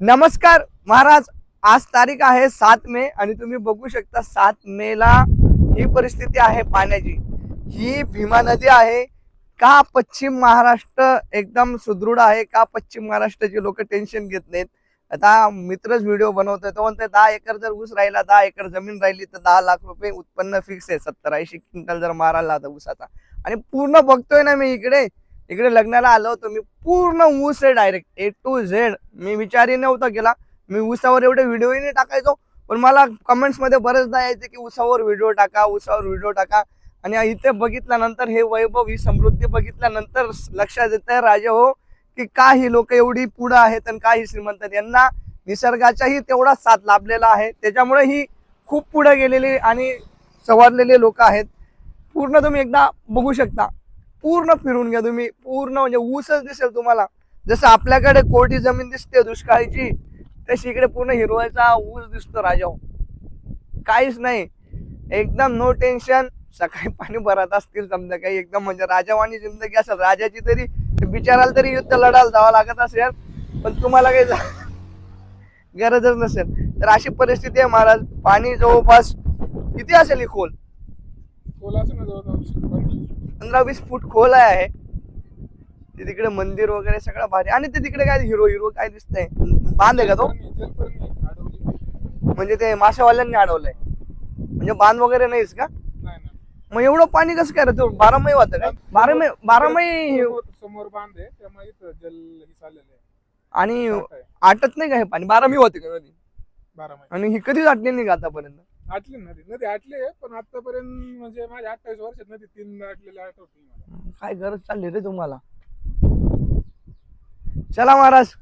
नमस्कार महाराज. आज तारीख आहे सात मे आणि तुम्ही बघू शकता सात मेला ही परिस्थिती आहे पाण्याची. ही भीमा नदी आहे. का पश्चिम महाराष्ट्र एकदम सुदृढ आहे? का पश्चिम महाराष्ट्राचे लोक टेन्शन घेत नाहीत? आता मित्रच व्हिडिओ बनवतोय. तो म्हणतोय दहा एकर जर ऊस राहिला दहा एकर जमीन राहिली तर दहा लाख रुपये उत्पन्न फिक्स आहे. सत्तर ऐंशी क्विंटल जर मारायला आता ऊसाचा. आणि पूर्ण बघतोय ना मी इकडे इकडे लग्नाला आलो होतो मी पूर्ण ऊस आहे डायरेक्ट ए टू झेड मी विचारही नव्हता केला. मी ऊसावर एवढे व्हिडिओही नाही टाकायचो पण मला कमेंट्समध्ये बरेचदा यायचे की ऊसावर व्हिडिओ टाका ऊसावर व्हिडिओ टाका. आणि इथे बघितल्यानंतर हे वैभव ही समृद्धी बघितल्यानंतर लक्षात येत आहे राजा हो की का ही लोक एवढी पुढं आहेत आणि का ही श्रीमंत यांना निसर्गाचाही तेवढाच साथ लाभलेला आहे. त्याच्यामुळे ही खूप पुढे गेलेली आणि सवारलेले लोक आहेत. पूर्ण तुम्ही एकदा बघू शकता. पूर्ण फिरून घ्या तुम्ही. पूर्ण म्हणजे ऊसच दिसेल तुम्हाला. जसं आपल्याकडे कोरडी जमीन दिसते दुष्काळीची तशी इकडे पूर्ण हिरवायचा ऊस दिसतो राजा काहीच नाही. एकदम नो टेन्शन सकाळी पाणी भरत असतील समजा काही. एकदम म्हणजे राजावाणी जिंदगी असेल. राजाची तरी बिचाराला तरी युद्ध लढायला जावं लागत असेल. पण तुम्हाला काही गरजच नसेल. तर अशी परिस्थिती आहे महाराज. पाणी जवळपास किती असेल ही खोल? खोल असं पंधरा. वीस फूट खोल आहे. ते तिकडे मंदिर वगैरे सगळं भारी. आणि ते तिकडे काय हिरो हिरो काय दिसतंय? बांध आहे का तो. म्हणजे ते माशावाल्यांनी अडवलंय. म्हणजे बांध वगैरे नाहीच का? मग एवढं पाणी कसं काय रे? तो बारा महिने होतं काय? बारा महिने बारा महिने समोर- बांध आहे. त्यामुळे आणि. आटत नाही का हे पाणी? बारा महिने होते का नदी बारा महिने. आणि ही कधीच आटली नाही का आतापर्यंत? आटली नदी नदी आटली आहे पण आतापर्यंत म्हणजे माझ्या अठ्ठावीस वर्षात नदी तीन आटलेल्या आठवते मला. काय गरज चालली रे तुम्हाला? चला महाराज.